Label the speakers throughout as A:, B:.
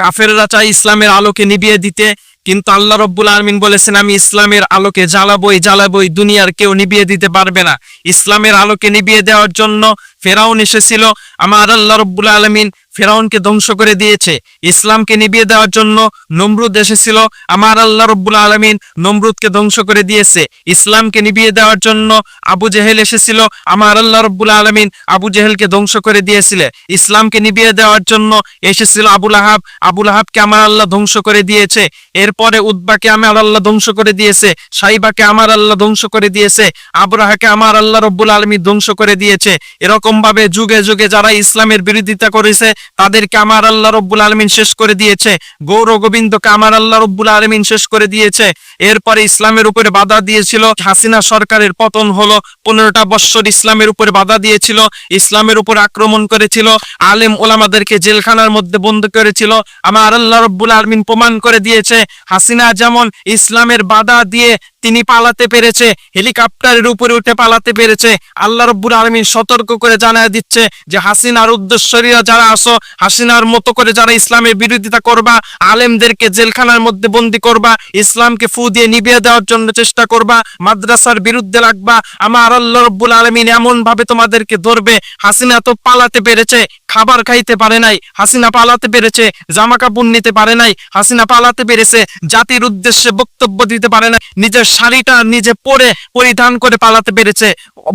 A: কাফেররা চায় ইসলামের আলোকে নিবিয়ে দিতে, কিন্তু আল্লাহ রব্বুল আলমিন বলেছেন, আমি ইসলামের আলোকে জ্বালাবই জ্বালাবই দুনিয়ার কেউ নিবিয়ে দিতে পারবে না। ইসলামের আলোকে নিবিয়ে দেওয়ার জন্য ফেরাউন এসেছিল। আমার আল্লাহ রব্বুল আলমিন ফেরাউনকে ধ্বংস করে দিয়েছে। ইসলামকে নিভিয়ে দেওয়ার জন্য নমরুদ এসেছিল। আমার আল্লাহ রব্বুল আলমিন নমরুদকে ধ্বংস করে দিয়েছে। ইসলামকে নিভিয়ে দেওয়ার জন্য আবু জেহেল এসেছিল। আমার আল্লাহ রব্বুল আলমিন আবু জেহেলকে ধ্বংস করে দিয়েছিলে। ইসলামকে নিভিয়ে দেওয়ার জন্য এসেছিল আবুল আহাব আবুল আহাবকে আমার আল্লাহ ধ্বংস করে দিয়েছে। এরপরে উদ্বাকে আমার আল্লাহ ধ্বংস করে দিয়েছে। সাইবাকে আমার আল্লাহ ধ্বংস করে দিয়েছে। আবরাহাকে আমার আল্লাহ রব্বুল আলমী ধ্বংস করে দিয়েছে। এরকম ভাবে যুগে যুগে যারা ইসলামের বিরোধিতা করেছে, তাদেরকে আমার আল্লাহ রব্বুল আলমিন শেষ করে দিয়েছে। গৌর গোবিন্দকে আমার আল্লাহ রব্বুল আলমিন শেষ করে দিয়েছে। এরপরে ইসলামের উপরে বাধা দিয়েছিল। হাসিনা সরকারের পতন হলো, পনেরোটা বৎসর ইসলামের উপরে বাধা দিয়েছিল, ইসলামের উপর আক্রমণ করেছিল, আলেম ওলামাদেরকে জেলখানার মধ্যে বন্ধ করেছিল, আমার আল্লাহ রব্বুল আলমিন প্রমাণ করে দিয়েছে, হাসিনা যেমন ইসলামের বাধা দিয়ে তিনি পালাতে পেরেছে, হেলিকপ্টারের উপরে উঠে পালাতে পেরেছে। আল্লাহ রব্বুল আলমিন সতর্ক করে জানায় দিচ্ছে যে, হাসিনার উদ্দেশ্যরীরা যারা আসো হাসিনার মতো করে যারা ইসলামের বিরোধিতা করবা, আলেমদেরকে জেলখানার মধ্যে বন্দি করবা, ইসলামকে ফু দিয়ে নিভিয়ে দেওয়ার জন্য চেষ্টা করবা, মাদ্রাসার বিরুদ্ধে লাগবা, আমার আল্লাহ রব্বুল আলমিন এমন ভাবে তোমাদেরকে ধরবে, হাসিনা তো পালাতে পেরেছে খাবার খাইতে পারে নাই, হাসিনা পালাতে পেরেছে জামা কাপড় নিতে পারে নাই, হাসিনা পালাতে পেরেছে, জাতির উদ্দেশ্যে বক্তব্য দিতে পারে নাই, নিজের শাড়িটা নিজে পরে পরিধান করে পালাতে পেরেছে।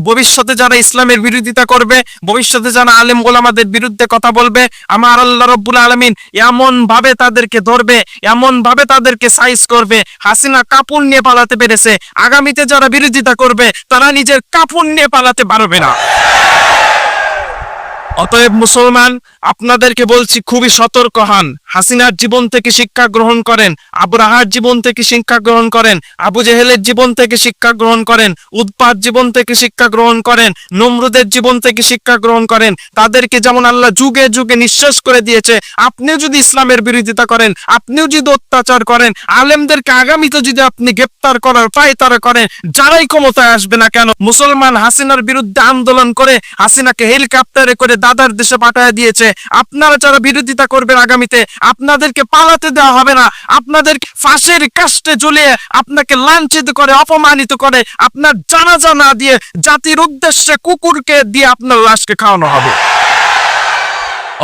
A: ভবিষ্যতে যারা ইসলামের বিরোধিতা করবে, ভবিষ্যতে যারা আলেম গোলামাদের বিরুদ্ধে কথা বলবে, আমার আল্লাহ রব্বুল আলমিন এমন ভাবে তাদেরকে ধরবে এমন ভাবে তাদেরকে সাইজ করবে, হাসিনা কাপড় নিয়ে পালাতে পেরেছে, আগামীতে যারা বিরোধিতা করবে, তারা নিজের কাপড় নিয়ে পালাতে পারবে না। অতএব মুসলমান আপনাদেরকে বলছি, খুবই সতর্ক হন। হাসিনার জীবন থেকে শিক্ষা গ্রহণ করেন আবরাহার জীবন থেকে শিক্ষা গ্রহণ করেন, আবু জেহেলের জীবন থেকে শিক্ষা গ্রহণ করেন, উৎপাত জীবন থেকে শিক্ষা গ্রহণ করেন, নমরুদের জীবন থেকে শিক্ষা গ্রহণ করেন। তাদেরকে যেমন আল্লাহ যুগে যুগে নিঃশ্বাস করে দিয়েছে, আপনিও যদি ইসলামের বিরোধিতা করেন, আপনিও যদি অত্যাচার করেন, আলেমদেরকে আগামীতে যদি আপনি গ্রেপ্তার করার পায় তারা করেন, যারাই ক্ষমতায় আসবে না কেন, মুসলমান হাসিনার বিরুদ্ধে আন্দোলন করে হাসিনাকে হেলিকপ্টারে করে দাদার দেশে পাঠায় দিয়েছে আপনারা যারা বিরোধিতা করবেন আগামীতে, আপনাদেরকে পালাতে দেওয়া হবে না। আপনাদের ফাঁসের কাষ্টে ঝুলিয়ে আপনাকে লাঞ্ছিত করে, অপমানিত করে আপনার জানাজা না দিয়ে জাতির উদ্দেশ্যে কুকুরকে দিয়ে আপনার লাশকে খাওয়ানো হবে।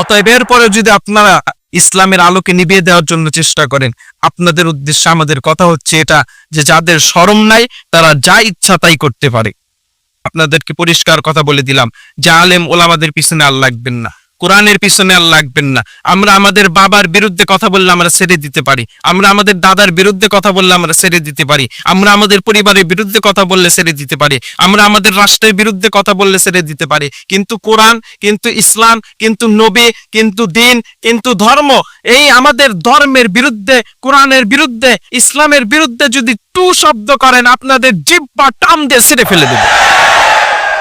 A: অতএব এরপরে যদি আপনারা ইসলামের আলোকে নিভিয়ে দেওয়ার জন্য চেষ্টা করেন, আপনাদের উদ্দেশ্যে আমাদের কথা হচ্ছে এটা যে যাদের শরম নাই, তারা যা ইচ্ছা তাই করতে পারে। আপনাদেরকে পরিষ্কার কথা বলে দিলাম, যে আলেম ওলামাদের পিছনে আর লাগবেন না। কোরআনের পিছনে আর লাগবেন না। আমরা আমাদের বাবার বিরুদ্ধে কথা বললে আমরা ছেড়ে দিতে পারি। আমরা আমাদের দাদার বিরুদ্ধে কথা বললে আমরা ছেড়ে দিতে পারি। আমরা আমাদের পরিবারের বিরুদ্ধে কথা বললে ছেড়ে দিতে পারি। আমরা আমাদের রাষ্ট্রের বিরুদ্ধে কথা বললে ছেড়ে দিতে পারি। কিন্তু কোরআন, কিন্তু ইসলাম, কিন্তু নবী, কিন্তু দিন, কিন্তু ধর্ম, এই আমাদের ধর্মের বিরুদ্ধে, কোরআনের বিরুদ্ধে, ইসলামের বিরুদ্ধে যদি টু শব্দ করেন, আপনাদের জিব্বা টাম দিয়ে ছেড়ে ফেলে দেবে।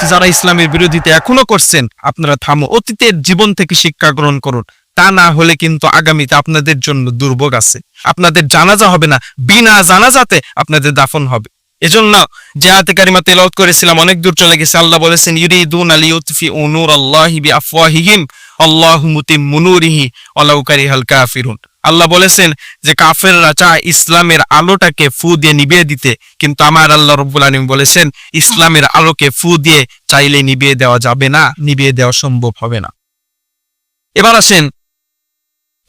A: যারা ইসলামের বিরোধিতা এখনও করছেন, আপনারা থামো, অতীতের জীবন থেকে শিক্ষা গ্রহণ করুন। তা না হলে কিন্তু আগামীতে আপনাদের জন্য দুর্ভোগ আছে। আপনাদের জানাজা হবে না, বিনা জানাজাতে আপনাদের দাফন হবে। এজন্য যে আয়াতে কারিমা তেলাওয়াত করেছিলাম, অনেক দূর চলে গেছে। আল্লাহ বলেছেন, ইউরিদুন আলিউতফি নূর আল্লাহি বিআফওয়াহিহিম, আল্লাহু মুতিম্মু নূরিহি, ওয়ালাউ কারিহাল কাফিরুন। আল্লাহ বলেছেন যে কাফেররা চায় ইসলামের আলোটাকে ফু দিয়ে নিভিয়ে দিতে, কিন্তু আমার আল্লাহ রব্বুল আলম বলেছেন, ইসলামের আলোকে ফু দিয়ে চাইলে নিভিয়ে দেওয়া যাবে না নিভিয়ে দেওয়া সম্ভব হবে না। এবার আসেন,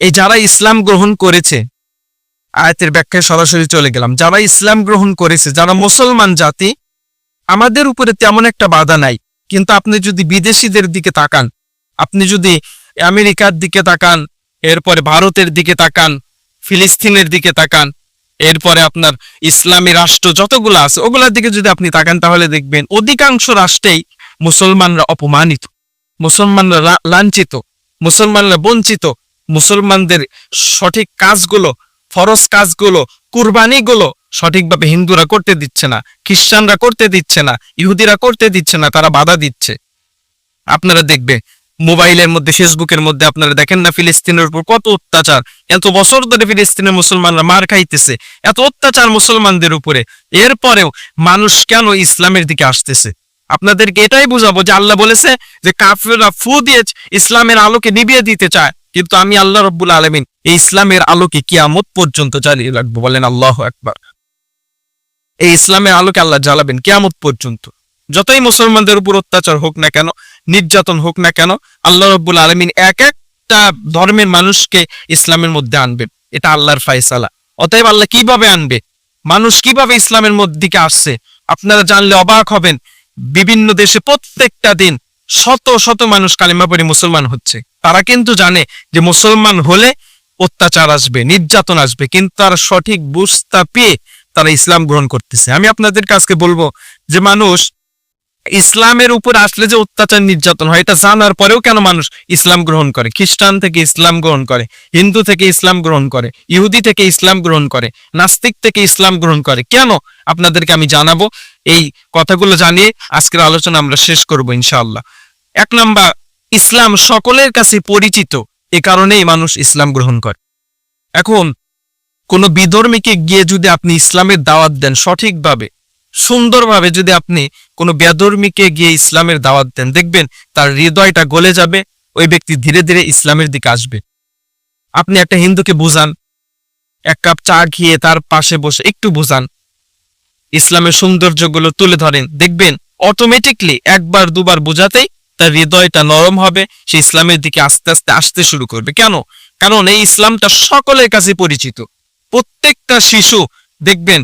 A: এই যারা ইসলাম গ্রহণ করেছে, আয়াতের ব্যাখ্যায় সরাসরি চলে গেলাম, যারা ইসলাম গ্রহণ করেছে, যারা মুসলমান জাতি, আমাদের উপরে তেমন একটা বাধা নাই, কিন্তু আপনি যদি বিদেশিদের দিকে তাকান, আপনি যদি আমেরিকার দিকে তাকান এরপরে ভারতের দিকে তাকান, ফিলিস্তিনের দিকে তাকান, এরপরে আপনার ইসলামী রাষ্ট্র যতগুলো আছে, ওগুলোর দিকে যদি আপনি তাকান তাহলে দেখবেন অধিকাংশ রাষ্ট্রেই মুসলমানরা অপমানিত, মুসলমানরা লাঞ্ছিত, মুসলমানরা বঞ্চিত, মুসলমানদের সঠিক কাজগুলো, ফরজ কাজগুলো, কুরবানিগুলো সঠিকভাবে হিন্দুরা করতে দিচ্ছে না, খ্রিস্টানরা করতে দিচ্ছে না, ইহুদিরা করতে দিচ্ছে না, তারা বাধা দিচ্ছে। আপনারা দেখবে মোবাইলের মধ্যে, ফেসবুকের মধ্যে আপনারা দেখেন না ফিলিস্তিনের উপর কত অত্যাচার। এত বছর ধরে ফিলিস্তিনের মুসলমানরা মার খাইতেছে, এত অত্যাচার মুসলমানদের উপরে। এরপরেও মানুষ কেন ইসলামের দিকে আসতেছে? আপনাদেরকে এটাই বুঝাবো যে আল্লাহ বলেছে যে কাফেররা ফু দিয়ে ইসলামের আলোকে নিবিয়ে দিতে চায়। কিন্তু আমি আল্লাহ রব্বুল আলমিন এই ইসলামের আলোকে কিয়ামত পর্যন্ত জ্বালিয়ে রাখব। বলেন আল্লাহ একবার এই ইসলামের আলোকে আল্লাহ জ্বালাবেন কিয়ামত পর্যন্ত। যতই মুসলমানদের উপর অত্যাচার হোক না কেন নির্যাতন হোক না কেন, আল্লাহ রব্বুল আলমিন এক একটা ধর্মের মানুষকে ইসলামের মধ্যে আনবেন এটা আল্লাহর ফায়সালা। অতএব আল্লাহ কীভাবে আনবে? মানুষ কীভাবে ইসলামের দিকে আসছে? আপনারা জানলে অবাক হবেন। বিভিন্ন দেশে প্রত্যেকটা দিন শত শত মানুষ কালিমা পড়ে মুসলমান হচ্ছে। তারা কিন্তু জানে যে মুসলমান হলে অত্যাচার আসবে, নির্যাতন আসবে, কিন্তু তারা সঠিক বুঝতা পেয়ে তারা ইসলাম গ্রহণ করতেছে। আমি আপনাদের কাছকে বলব যে মানুষ ইসলামের উপর আসলে যে অত্যাচার নির্যাতন হয়, এটা জানার পরেও কেন মানুষ ইসলাম গ্রহণ করে? খ্রিস্টান থেকে ইসলাম গ্রহণ করে, হিন্দু থেকে ইসলাম গ্রহণ করে, ইহুদি থেকে ইসলাম গ্রহণ করে, নাস্তিক থেকে ইসলাম গ্রহণ করে, কেন? আপনাদেরকে আমি জানাব এই কথাগুলো জানিয়ে আজকের আলোচনা আমরা শেষ করব ইনশাআল্লাহ। এক নম্বর, ইসলাম সকলের কাছে পরিচিত, এ কারণেই মানুষ ইসলাম গ্রহণ করে। এখন, কোন বিধর্মীকে গিয়ে যদি আপনি ইসলামের দাওয়াত দেন সঠিকভাবে, সুন্দরভাবে যদি আপনি কোনো বেধর্মীকে গিয়ে ইসলামের দাওয়াত দেন। দেখবেন তার হৃদয়টা গলে যাবে, ওই ব্যক্তি ধীরে ধীরে ইসলামের দিকে আসবে। আপনি একটা হিন্দুকে বুঝান, এক কাপ চা খেয়ে তার পাশে বসে একটু বুঝান। ইসলামের সৌন্দর্যগুলো তুলে ধরেন। দেখবেন অটোমেটিকলি একবার, দুবার বোঝাতেই তার হৃদয়টা নরম হবে, সে ইসলামের দিকে আস্তে আস্তে আসতে শুরু করবে। কেন? কারণ এই ইসলামটা সকলের কাছে পরিচিত। প্রত্যেকটা শিশু দেখবেন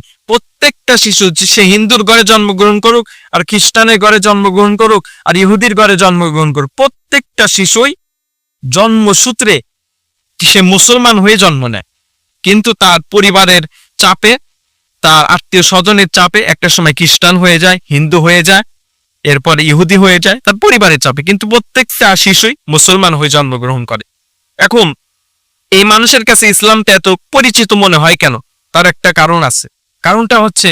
A: প্রত্যেকটা শিশু সে হিন্দুর ঘরে জন্মগ্রহণ করুক আর খ্রিস্টানের ঘরে জন্মগ্রহণ করুক আর ইহুদির ঘরে জন্মগ্রহণ করুক, প্রত্যেকটা শিশুই জন্মসূত্রে সে মুসলমান হয়ে জন্ম নেয়। কিন্তু তার পরিবারের চাপে, তার আত্মীয় স্বজনের চাপে একটা সময় খ্রিস্টান হয়ে যায়, হিন্দু হয়ে যায়, এরপরে ইহুদি হয়ে যায়, তার পরিবারের চাপে। কিন্তু প্রত্যেকটা শিশুই মুসলমান হয়ে জন্মগ্রহণ করে। এখন এই মানুষের কাছে ইসলামটা এত পরিচিত মনে হয় কেন? তার একটা কারণ আছে। কারণটা হচ্ছে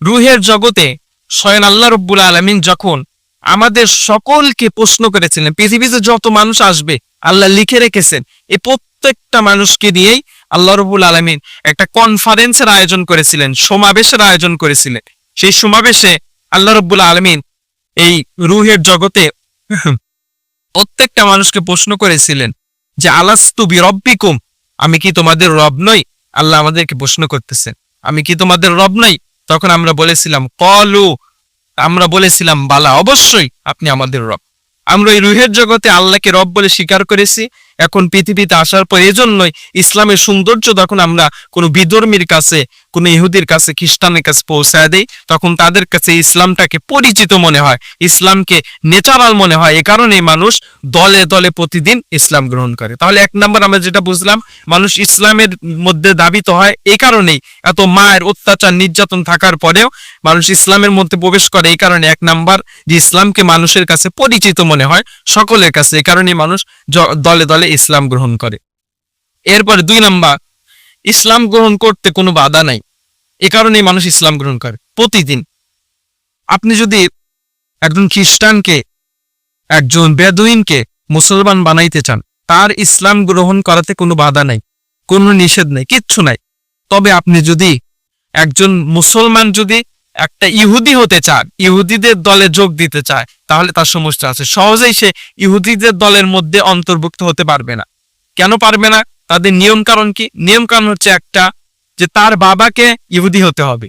A: রুহের জগতে স্বয়ং আল্লাহ রব্বুল আলমিন যখন আমাদের সকলকে প্রশ্ন করেছিলেন, পৃথিবীতে যত মানুষ আসবে, আল্লাহ লিখে রেখেছেন, এই প্রত্যেকটা মানুষকে দিয়েই আল্লাহ রব্বুল আলমিন একটা কনফারেন্সের আয়োজন করেছিলেন, সমাবেশের আয়োজন করেছিলেন। সেই সমাবেশে আল্লাহ রব্বুল আলমিন এই রুহের জগতে প্রত্যেকটা মানুষকে প্রশ্ন করেছিলেন যে, আলাস্তু বিরব্বিকুম? আমি কি তোমাদের রব নই? আল্লাহ আমাদেরকে প্রশ্ন করতেছেন। আমি কি তোমাদের রব নাই? তখন আমরা বলেছিলাম, কলু। আমরা বলেছিলাম, বালা, অবশ্যই আপনি আমাদের রব। আমরা এই রুহের জগতে আল্লাহকে রব বলে স্বীকার করেছি। এখন পৃথিবীতে আসার পর এজন্যই ইসলামের সৌন্দর্য তখন আমরা কোনো বিধর্মীর কাছে কোনো ইহুদির কাছে, খ্রিস্টানের কাছে পৌঁছায় দেয় তখন তাদের কাছে ইসলামটাকে পরিচিত মনে হয়, ইসলামকে নেচারাল মনে হয়। এ কারণে মানুষ দলে দলে প্রতিদিন ইসলাম গ্রহণ করে। তাহলে এক নম্বর আমরা যেটা বুঝলাম, মানুষ ইসলামের মধ্যে দাবিত হয় এই কারণেই। এত মায়ের অত্যাচার, নির্যাতন থাকার পরেও মানুষ ইসলামের মধ্যে প্রবেশ করে এই কারণে এক নাম্বার যে ইসলামকে মানুষের কাছে পরিচিত মনে হয়, সকলের কাছে। এই কারণে মানুষ দলে দলে ইসলাম গ্রহণ করে। এরপরে দুই নাম্বার ইসলাম গ্রহণ করতে কোনো বাধা নাই। এ কারণে মানুষ ইসলাম গ্রহণ করে প্রতিদিন। আপনি যদি একজন খ্রিস্টানকে, একজন বেদুইনকে মুসলমান বানাইতে চান, তার ইসলাম গ্রহণ করাতে কোনো বাধা নাই, কোনো নিষেধ নাই, কিচ্ছু নাই। তবে আপনি যদি একজন মুসলমান যদি একটা ইহুদি হতে চান, ইহুদিদের দলে যোগ দিতে চায়, তাহলে তার সমস্যা আছে। সহজেই সে ইহুদিদের দলের মধ্যে অন্তর্ভুক্ত হতে পারবে না। কেন পারবে না? তাদের নিয়ম কারণ কি? নিয়ম কারণ হচ্ছে একটা, যে তার বাবাকে ইহুদি হতে হবে।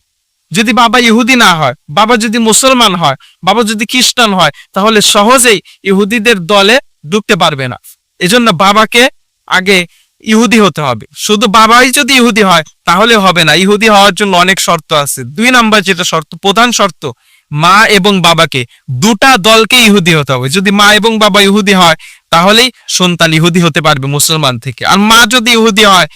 A: যদি বাবা ইহুদি না হয়, বাবা যদি মুসলমান হয়, বাবা যদি খ্রিস্টান হয়, তাহলে সহজেই ইহুদিদের দলে ঢুকতে পারবে না। এজন্য বাবাকে আগে ইহুদি হতে হবে। শুধু বাবাই যদি ইহুদি হয়, তাহলে হবে না। ইহুদি হওয়ার জন্য অনেক শর্ত আছে। দুই নাম্বার যেটা শর্ত, প্রধান শর্ত মা এবং বাবাকে, দুটা দলকে ইহুদি হতে হবে। যদি মা এবং বাবা ইহুদি হয়, তাহলেই সন্তান ইহুদি হতে পারবে মুসলমান থেকে। আর মা যদি ইহুদি হয়,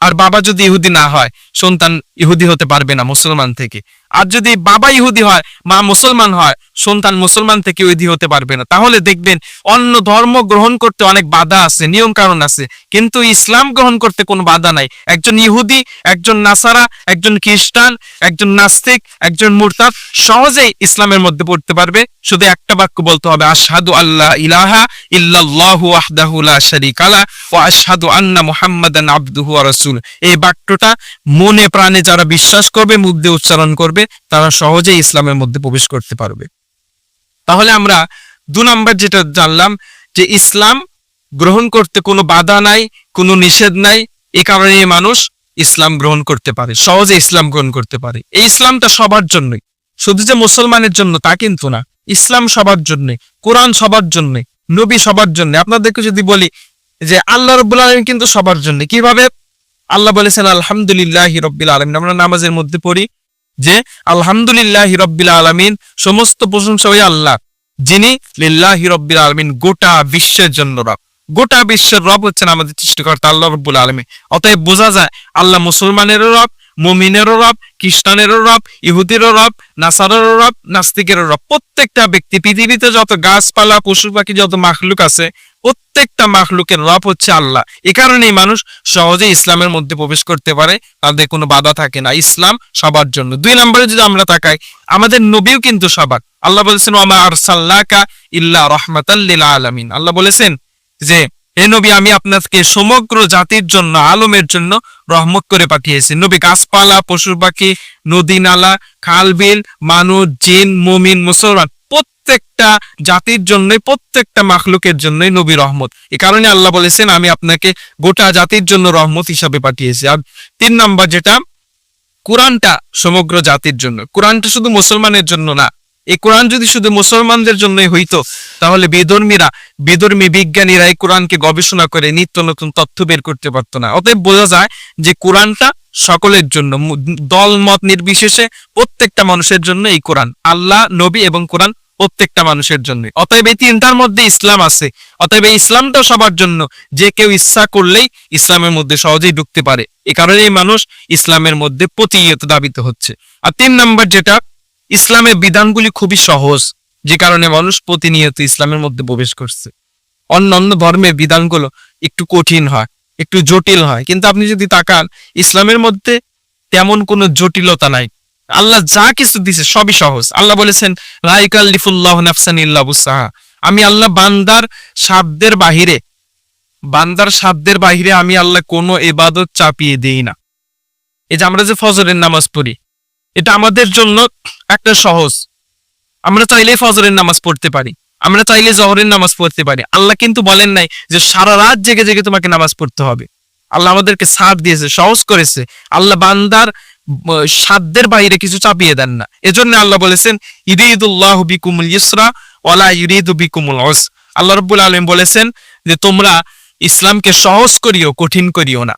A: আর বাবা যদি ইহুদি না হয়, সন্তান ইহুদি হতে পারবে না মুসলমান থেকে। আর যদি বাবা ইহুদি হয়, মা মুসলমান হয় সন্তান মুসলমান থেকে ইহুদি হতে পারবে না। তাহলে দেখবেন অন্য ধর্ম গ্রহণ করতে অনেক বাধা আছে নিয়ম কারণ আছে। কিন্তু ইসলাম গ্রহণ করতে কোনো বাধা নাই। একজন ইহুদি, একজন নাসারা, একজন খ্রিস্টান, একজন নাস্তিক, একজন মুরতাদ সহজেই ইসলামের মধ্যে পড়তে পারবে। শুধু একটা বাক্য বলতে হবে, আশহাদু আল্লাহ ইলাহা ইল্লাল্লাহু ওয়াহদাহু লা শারীকা লা ওয়া আশহাদু আন্না মুহাম্মাদান আবদুহু ওয়া রাসূল। এই বাক্যটা মনে প্রাণে যারা বিশ্বাস করবে, মুখ উচ্চারণ করবে, তারা সহজেই ইসলামের মধ্যে প্রবেশ করতে পারবে। তাহলে আমরা দু নম্বর যেটা জানলাম যে ইসলাম গ্রহণ করতে কোনো বাধা নাই, কোনো নিষেধ নাই, এ কারণে মানুষ ইসলাম গ্রহণ করতে পারে, সহজে ইসলাম গ্রহণ করতে পারে। এই ইসলামটা সবার জন্যই। শুধু যে মুসলমানের জন্য তা কিন্তু না, ইসলাম সবার জন্য, কোরআন সবার জন্য, নবী সবার জন্য। আপনাদেরকে যদি বলি যে আল্লাহ রব্বুল আলম কিন্তু সবার জন্য, কীভাবে? আল্লাহ বলেছেন, আলহামদুলিল্লাহ রব্বিল আলমিন। আমরা নামাজের মধ্যে পড়ি যে আলহামদুলিল্লাহ রব্বিল আলমিন, সমস্ত প্রশংসা ওই আল্লাহ, যিনি লিল্লাহ রব্বিল আলমিন গোটা বিশ্বের জন্য রব। গোটা বিশ্বের রব হচ্ছেন আমাদের সৃষ্টিকর্তা আল্লাহ রব্বুল আলমী অতএব বোঝা যায়, আল্লাহ মুসলমানেরও রব, মুমিনেরও রব, খ্রিস্টানেরও রব, ইহুদিরও রব, নাসারেরও রব, নাস্তিকেরও রব। প্রত্যেকটা ব্যক্তি, পৃথিবীতে যত গাছপালা, পশু পাখি, যত মাখলুক আছে প্রত্যেকটা মাখলুকের রব হচ্ছে আল্লাহ। এ কারণেই মানুষ সহজে ইসলামের মধ্যে প্রবেশ করতে পারে, তাদের কোনো বাধা থাকে না। ইসলাম সবার জন্য। দুই নম্বরে যদি আমরা তাকাই, আমাদের নবীও কিন্তু সবার। আল্লাহ বলেছেন ওমা আরসাল্লাকা ইল্লা রহমাতাল্লিল আলামিন। আল্লাহ বলেছেন যে, হে নবী, আমি আপনাকে সমগ্র জাতির জন্য, আলমের জন্য রহমত করে পাঠিয়েছি। নবী গাছপালা পশু পাখি নদী নালা, খাল, বিল, মানুষ, জিন, মুমিন, মুসলমান প্রত্যেকটা জাতির জন্যই, প্রত্যেকটা মাখলুকের জন্যই নবী রহমত। এ কারণে আল্লাহ বলেছেন, আমি আপনাকে গোটা জাতির জন্য রহমত হিসাবে পাঠিয়েছি। আর তিন নম্বর যেটা, কোরআনটা সমগ্র জাতির জন্য। কোরআনটা শুধু মুসলমানের জন্য না এই কোরআন যদি শুধু মুসলমানদের জন্যই হইতো, তাহলে বেদর্মীরা, বেদর্মী বিজ্ঞানীরা এই কোরআনকে গবেষণা করে নিত্য নতুন তথ্য বের করতে পারতো না। অতএব বোঝা যায় যে কোরআনটা সকলের জন্য, দল, মত নির্বিশেষে প্রত্যেকটা মানুষের জন্য এই কোরআন। আল্লাহ, নবী এবং কোরআন প্রত্যেকটা মানুষের জন্য। অতএব এই তিনটার মধ্যে ইসলাম আছে। অতএব এই ইসলামটা সবার জন্য। যে কেউ ইচ্ছা করলেই ইসলামের মধ্যে সহজেই ঢুকতে পারে। এ কারণেই মানুষ ইসলামের মধ্যে প্রতিনিয়ত দাবিত হচ্ছে। আর তিন নম্বর যেটা, ইসলামের বিধানগুলি খুবই সহজ, যে কারণে মানুষ প্রতিনিয়ত ইসলামের মধ্যে প্রবেশ করছে। অন্য অন্য ধর্মের বিধানগুলো একটু কঠিন হয়, একটু জটিল হয়। কিন্তু আপনি যদি তাকান, ইসলামের মধ্যে তেমন কোনো জটিলতা নাই। আল্লাহ যা কিছু দিছে সবই সহজ। আল্লাহ বলেছেন রাইকাল্লিফুল্লাহ নাফসান ইল্লা বুসাহা আমি আল্লাহ বান্দার সাধ্যের বাহিরে, বান্দার সাধ্যের বাহিরে আমি আল্লাহ কোনো এবাদত চাপিয়ে দেই না। এই যে আমরা যে ফজরের নামাজ পড়ি, এটা আমাদের জন্য একটা সহজ। আমরা চাইলে ফজরের নামাজ পড়তে পারি, আমরা চাইলে জহরের নামাজ পড়তে পারি। আল্লাহ কিন্তু বলেন নাই যে সারা রাত জেগে জেগে তোমাকে নামাজ পড়তে হবে। আল্লাহ আমাদেরকে সাথ দিয়েছে, সহজ করেছে। আল্লাহ বান্দার সাধ্যের বাইরে কিছু চাপিয়ে দেন না। এজন্য আল্লাহ বলেছেন ইরিদুল্লাহ বিকুমুল ইসরা ওয়ালা ইরিদু বিকুমুল অস আল্লাহ রব্বুল আলম বলেছেন যে, তোমরা ইসলামকে সহজ করিও, কঠিন করিও না।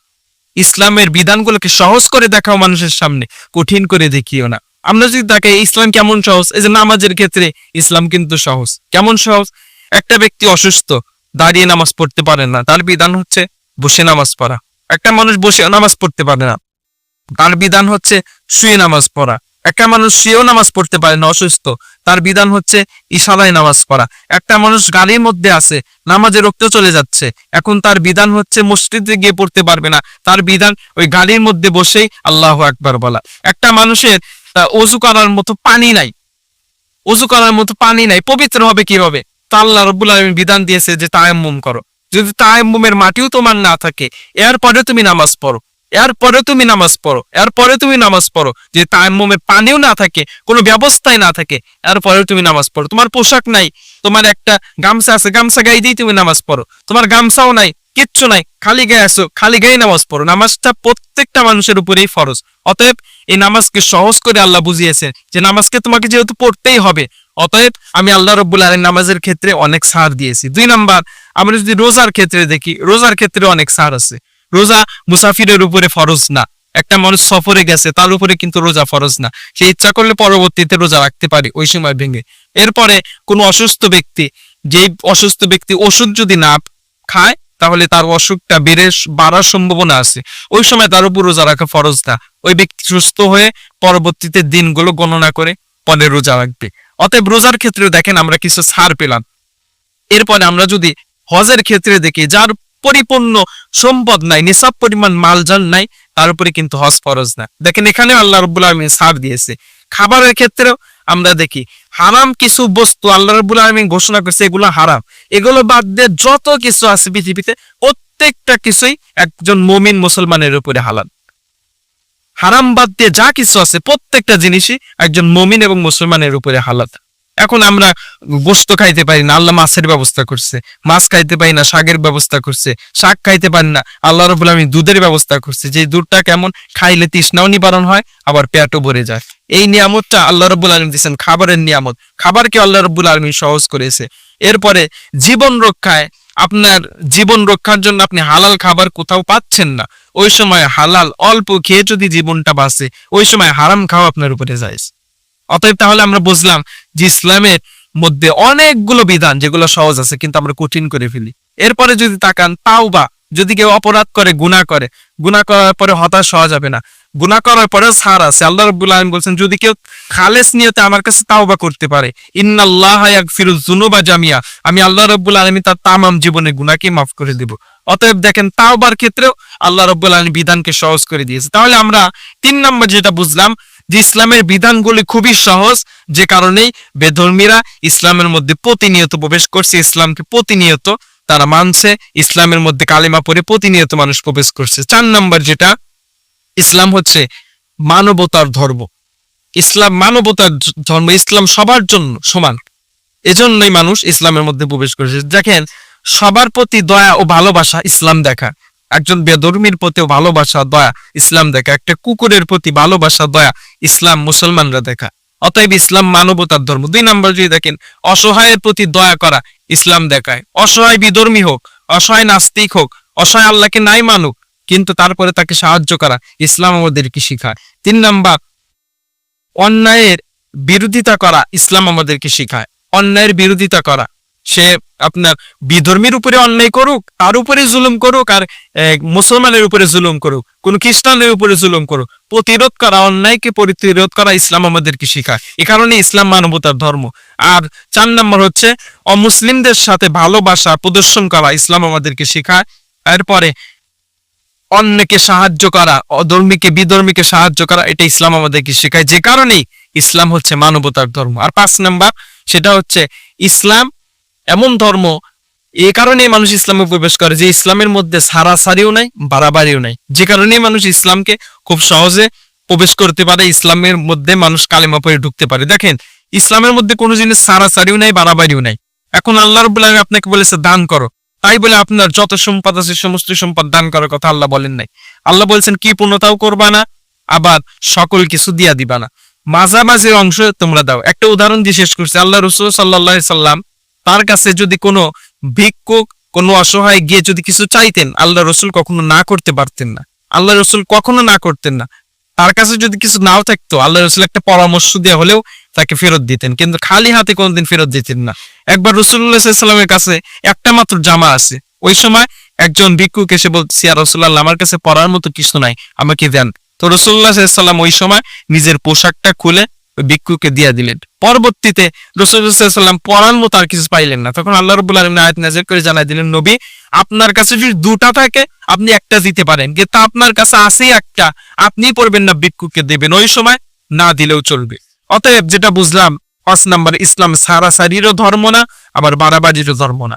A: ইসলামের বিধানগুলোকে সহজ করে দেখাও মানুষের সামনে, কঠিন করে দেখিও না। আমরা যদি তাকে ইসলাম কেমন সহজ? এই যে নামাজের ক্ষেত্রে ইসলাম কিন্তু সহজ। কেমন সহজ? একটা ব্যক্তি অসুস্থ, দাঁড়িয়ে নামাজ পড়তে পারে না, তার বিধান হচ্ছে বসে নামাজ পড়া। একটা মানুষ বসে নামাজ পড়তে পারে না। তার বিধান হচ্ছে শুয়ে নামাজ পড়া। একটা মানুষ শুয়েও নামাজ পড়তে পারে না, অসুস্থ। তার বিধান হচ্ছে ইশারায় নামাজ পড়া। একটা মানুষ গাড়ির মধ্যে আছে নামাজে রক্ত চলে যাচ্ছে। এখন তার বিধান হচ্ছে মসজিদে গিয়ে পড়তে পারবে না। তার বিধান ওই গাড়ির মধ্যে বসেই আল্লাহ একবার বলা। একটা মানুষের অজু করার মতো পানি নাই। অজু করার মতো পানি নাই। পবিত্র হবে কীভাবে? তা আল্লাহ রব্বুল আলমী বিধান দিয়েছে যে তায়াম্মুম করো। যদি তায়াম্মুমের মাটিও তোমার না থাকে, এরপরে তুমি নামাজ পড়ো। এরপরে তুমি নামাজ পড়ো এরপরে তুমি নামাজ পড়ো। যে তায়াম্মুমের পানিও না থাকে, কোনো ব্যবস্থাই না থাকে এরপরে তুমি নামাজ পড়ো। তোমার পোশাক নাই, তোমার একটা গামছা আছে, গামছা গায়ে দিয়ে তুমি নামাজ পড়ো। তোমার গামছাও নাই, কিচ্ছু নাই, খালি গায়ে আসো খালি গায়ে নামাজ পড়ো। নামাজটা প্রত্যেকটা মানুষের উপরেই ফরজ। অতএব এই নামাজকে সহজ করে আল্লাহ বুঝিয়েছেন যে নামাজকে তোমাকে যেহেতু পড়তেই হবে, অতএব আমি আল্লাহ রব্বুল আলম নামাজের ক্ষেত্রে অনেক সার দিয়েছি। দুই নাম্বার, আমরা যদি রোজার ক্ষেত্রে দেখি, রোজার ক্ষেত্রে অনেক সার আছে। রোজা মুসাফিরের উপরে ফরজ না। একটা মানুষ সফরে গেছে, তার উপরে কিন্তু রোজা ফরজ না। সে ইচ্ছা করলে পরবর্তীতে রোজা রাখতে পারে, ওই সময় ভেঙে। এরপরে কোনো অসুস্থ ব্যক্তি, যেই অসুস্থ ব্যক্তি ওষুধ যদি না খায়, তাহলে তার অসুখটা বেড়ে বাড়ার সম্ভাবনা আছে। ওই সময় তার উপর রোজা রাখা ফরজ না। ওই ব্যক্তি সুস্থ হয়ে পরবর্তীতে দিনগুলো গণনা করে পরে রোজা রাখবে। অতএব রোজার ক্ষেত্রে দেখেন আমরা কিছু ছাড় পেলাম। এরপরে আমরা যদি হজের ক্ষেত্রে দেখি, যার পরিপূর্ণ সম্পদ নাই, নিসাব পরিমাণ মালজাল নাই, তার উপরে কিন্তু হজ ফরজ না। দেখেন এখানে আল্লাহ রব্বুল আলমিন ছাড় দিয়েছে। খাবারের ক্ষেত্রেও আমরা দেখি, হারাম কিছু বস্তু আল্লাহ রব্বুল আলমিন ঘোষণা করছে, এগুলো হারাম। এগুলো বাদ দিয়ে যত কিছু আছে পৃথিবীতে, প্রত্যেকটা কিছুই একজন মমিন মুসলমানের উপরে হালাল। হারাম বাদ দিয়ে যা কিছু আছে, প্রত্যেকটা জিনিসই একজন মমিন এবং মুসলমানের উপরে হালাত এখন আমরা গোস্ত খাইতে পারি না, আল্লাহ মাছের ব্যবস্থা করছে, মাছ খাইতে পারি না, শাকের ব্যবস্থা করছে, শাক খাইতে পারি না, আল্লাহ রবুল আমি দুধের ব্যবস্থা করছে, যে দুধটা কেমন খাইলে তৃষ্ণাও নিবারণ হয়, আবার পেটও ভরে যায়। এই নিয়ামতটা আল্লাহ রব্বুল আলম দিচ্ছেন খাবারের নিয়ামত। খাবারকে আল্লাহ রব্বুল আলমী সহজ করেছে। এরপরে জীবন রক্ষায় আপনার জীবন রক্ষার জন্য আপনি হালাল খাবার কোথাও পাচ্ছেন না, ওই সময় হালাল অল্প খেয়ে যদি জীবনটা বাঁচে, ওই সময় হারাম খাওয়া আপনার উপরে যায়। অতএব তাহলে আমরা বুঝলাম যে ইসলামের মধ্যে অনেকগুলো বিধান, যেগুলো সহজ আছে, কিন্তু আমরা কঠিন করে ফেলি। এরপরে যদি তাকান তাও বা যদি কেউ অপরাধ করে, গুনাহ করে, গুনাহ করার পরে হতাশ হওয়া যাবে না। গুনাহ করার পরে ছাড় আছে। আল্লাহ রাব্বুল আলামিন বলছেন, যদি কেউ খালেস নিয়তে আমার কাছে তাওবা করতে পারে, ইন্নাল্লাহ জামিয়া, আমি আল্লাহ রাব্বুল আলামিন তার তামাম জীবনে গুনাহকে মাফ করে দেব। অতএব দেখেন, তাওবার ক্ষেত্রেও আল্লাহ রাব্বুল আলামিন বিধানকে সহজ করে দিয়েছে। তাহলে আমরা তিন নম্বর যেটা বুঝলাম যে ইসলামের বিধানগুলি খুবই সহজ, যে কারণেই বেধর্মীরা ইসলামের মধ্যে প্রতিনিয়ত প্রবেশ করছে, ইসলামকে প্রতিনিয়ত তারা মানছে, ইসলামের মধ্যে কালিমা পরে প্রতিনিয়ত মানুষ প্রবেশ করছে। চার নম্বর যেটা, ইসলাম হচ্ছে মানবতার ধর্ম। ইসলাম মানবতার ধর্ম, ইসলাম সবার জন্য সমান। এজন্যই মানুষ ইসলামের মধ্যে প্রবেশ করেছে। দেখেন, সবার প্রতি দয়া ও ভালোবাসা ইসলাম দেখা। একজন বেধর্মীর প্রতি ভালোবাসা, দয়া, ইসলাম দেখা। একটা কুকুরের প্রতি ভালোবাসা, দয়া, ইসলাম মুসলমানরা দেখা। অতএব ইসলাম মানবতার ধর্ম। দুই নম্বর যদি দেখেন, অসহায়ের প্রতি দয়া করা ইসলাম দেখায়। অসহায় বিধর্মী হোক, অসহায় নাস্তিক হোক, অসহায় আল্লাহকে নাই মানুক, কিন্তু তারপরে তাকে সাহায্য করা ইসলাম আমাদেরকে শিখায়। তিন নাম্বার, অন্যায়ের বিরোধিতা করা ইসলাম আমাদেরকে শিখায়। অন্যায়ের বিরোধিতা করা। সে আপনার বিধর্মীর উপরে অন্যায় করুক, তার উপরে জুলুম করুক, আর মুসলমানের উপরে জুলুম করুক, কোন খ্রিস্টানের উপরে জুলুম করুক, প্রতিরোধ করা, অন্যায়কে প্রতিরোধ করা ইসলাম আমাদেরকে শিখায়। এ কারণে ইসলাম মানবতার ধর্ম। আর চার নম্বর হচ্ছে, অমুসলিমদের সাথে ভালোবাসা প্রদর্শন করা ইসলাম আমাদেরকে শেখায়। এরপরে, অন্যকে সাহায্য করা, অধর্মীকে, বিধর্মীকে সাহায্য করা, এটা ইসলাম আমাদেরকে শেখায়। যে কারণেই ইসলাম হচ্ছে মানবতার ধর্ম। আর পাঁচ নাম্বার, সেটা হচ্ছে, ইসলাম এমন ধর্ম এই কারণে মানুষ ইসলামে প্রবেশ করে যে ইসলামের মধ্যে সারাসারিও নাই, বাড়াবাড়িও নাই। যে কারণে মানুষ ইসলামকে খুব সহজে প্রবেশ করতে পারে, ইসলামের মধ্যে মানুষ কালিমা পড়ে ঢুকতে পারে। দেখেন, ইসলামের মধ্যে কোনো জিনিস সারাসারিও নাই, বাড়াবাড়িও নাই। এখন আল্লাহ রব্বুল আপনাকে বলেছে, দান করো। তাই বলে আপনার যত সম্পদ আছে, সমস্ত সম্পদ দান করার কথা আল্লাহ বলেন নাই। আল্লাহ বলছেন, কি পূর্ণতাও করবা না, আবার সকল কিছু দিয়া দিবা না। মাঝামাঝির অংশ তোমরা দাও। একটা উদাহরণ দিয়ে শেষ করছে। আল্লাহ রসুল সাল্লাহ সাল্লাম তার কাছে যদি কোনো ভিক্ষুক, কোনো অসহায় গিয়ে যদি কিছু চাইতেন, আল্লাহ রসুল কখনো না করতে পারতেন না। আল্লাহ রসুল কখনো না করতেন না। তার কাছে যদি কিছু নাও থাকতো, আল্লাহ রসুল একটা পরামর্শ দেওয়া হলেও তাকে ফেরত দিতেন, কিন্তু খালি হাতে কোনোদিন ফেরত দিতেন না। একবার রসুল্লাহ সাল্লামের কাছে একটা মাত্র জামা আছে। ওই সময় একজন ভিক্ষুক এসে বলছে ইয়া রসুল্লাহ আমার কাছে পরার মতো কিছু নাই, আমাকে দেন। তো রসুল্লাহ সাল্লাম ওই সময় নিজের পোশাকটা খুলে ভিক্ষুকে দিয়ে দিলেন। পরবর্তীতে রসুল্লাহাম পরার মতো আর কিছু পাইলেন না। তখন আল্লাহ রবুল্লাহ আলমিন আয়াত নাজির করে জানাই দিলেন, নবী, আপনার কাছে যদি দুটা থাকে, আপনি একটা দিতে পারেন। কিন্তু আপনার কাছে আছেই একটা, আপনি পড়বেন না, ভিক্ষুকে দেবেন। ওই সময় না দিলেও চলবে। অতএব যেটা বুঝলাম, পাঁচ নাম্বার ইসলাম সারাসারিরও ধর্ম না, আবার বাড়াবাড়িরও ধর্ম না।